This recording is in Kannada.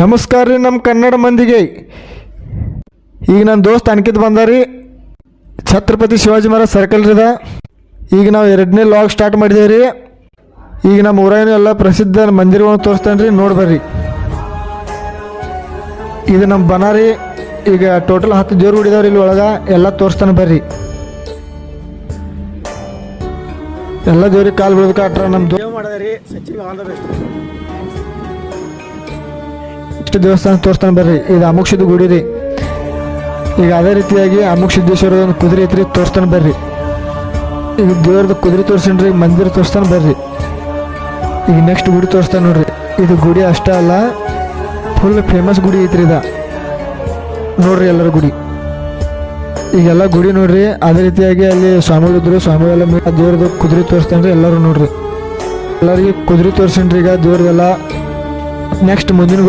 ನಮಸ್ಕಾರ ರೀ ನಮ್ಮ ಕನ್ನಡ ಮಂದಿಗೆ. ಈಗ ನನ್ನ ದೋಸ್ತ್ ಅನ್ಕಿತ್ ಬಂದಾರಿ. ಛತ್ರಪತಿ ಶಿವಾಜಿ ಮಹಾರಾಜ್ ಸರ್ಕಲ್ ರೀ ಈಗ ನಾವು ಎರಡನೇ ಲಾಗ್ ಸ್ಟಾರ್ಟ್ ಮಾಡಿದೇವೆ ರೀ. ಈಗ ನಮ್ಮ ಊರಾಗಿನ ಎಲ್ಲ ಪ್ರಸಿದ್ಧ ಮಂದಿರಗಳನ್ನು ತೋರಿಸ್ತಾನೆ ರೀ ನೋಡಿ ಬರ್ರಿ. ಇದು ನಮ್ಮ ಬನಾರಿ, ಈಗ ಟೋಟಲ್ ಹತ್ತು ದೇವ್ರು ಹುಡಿದವ್ರಿ ಇಲ್ಲಿ ಒಳಗೆ. ಎಲ್ಲ ತೋರಿಸ್ತಾನೆ ಬರ್ರಿ. ಎಲ್ಲ ದೇವ್ರಿಗೆ ಕಾಲು ಬಿಡೋದಕ್ಕೆ ಅಟ್ರ ನಮ್ಮ ಮಾಡಿದ್ರಿ ಸಚಿನ್ ಆಲ್ ಬೆಸ್ಟ್. ಇಷ್ಟು ದೇವಸ್ಥಾನ ತೋರಿಸ್ತಾನೆ ಬರ್ರಿ. ಇದು ಅಮೋಕ್ಷದ ಗುಡಿ ರೀ. ಈಗ ಅದೇ ರೀತಿಯಾಗಿ ಅಮುಕ್ ಸಿದ್ದೇಶ್ವರ ಒಂದು ಕುದುರೆ ಐತ್ರಿ, ತೋರಿಸ್ತಾನೆ ಬರ್ರಿ. ಈಗ ದೇವ್ರದ ಕುದುರೆ ತೋರಿಸ್ತಾನೆ ಮಂದಿರ ತೋರಿಸ್ತಾನೆ ಬರ್ರಿ. ಈಗ ನೆಕ್ಸ್ಟ್ ಗುಡಿ ತೋರಿಸ್ತಾನೆ ನೋಡ್ರಿ. ಇದು ಗುಡಿ ಅಷ್ಟೇ ಅಲ್ಲ ಫುಲ್ ಫೇಮಸ್ ಗುಡಿ ಐತ್ರಿ ಇದ. ನೋಡ್ರಿ ಎಲ್ಲರ ಗುಡಿ. ಈಗೆಲ್ಲ ಗುಡಿ ನೋಡ್ರಿ, ಅದೇ ರೀತಿಯಾಗಿ ಅಲ್ಲಿ ಸ್ವಾಮಿಗಳು ಇದ್ರು ಸ್ವಾಮಿಗಳೆಲ್ಲ ದೇವ್ರದ್ದು ಕುದುರೆ ತೋರಿಸ್ತಾನೆ ಎಲ್ಲರೂ ನೋಡ್ರಿ. ಎಲ್ಲರಿಗೆ ಕುದುರೆ ತೋರಿಸ್ರಿ ಈಗ ದೇವ್ರದೆಲ್ಲ. ನೆಕ್ಸ್ಟ್ ಮುಂದಿನ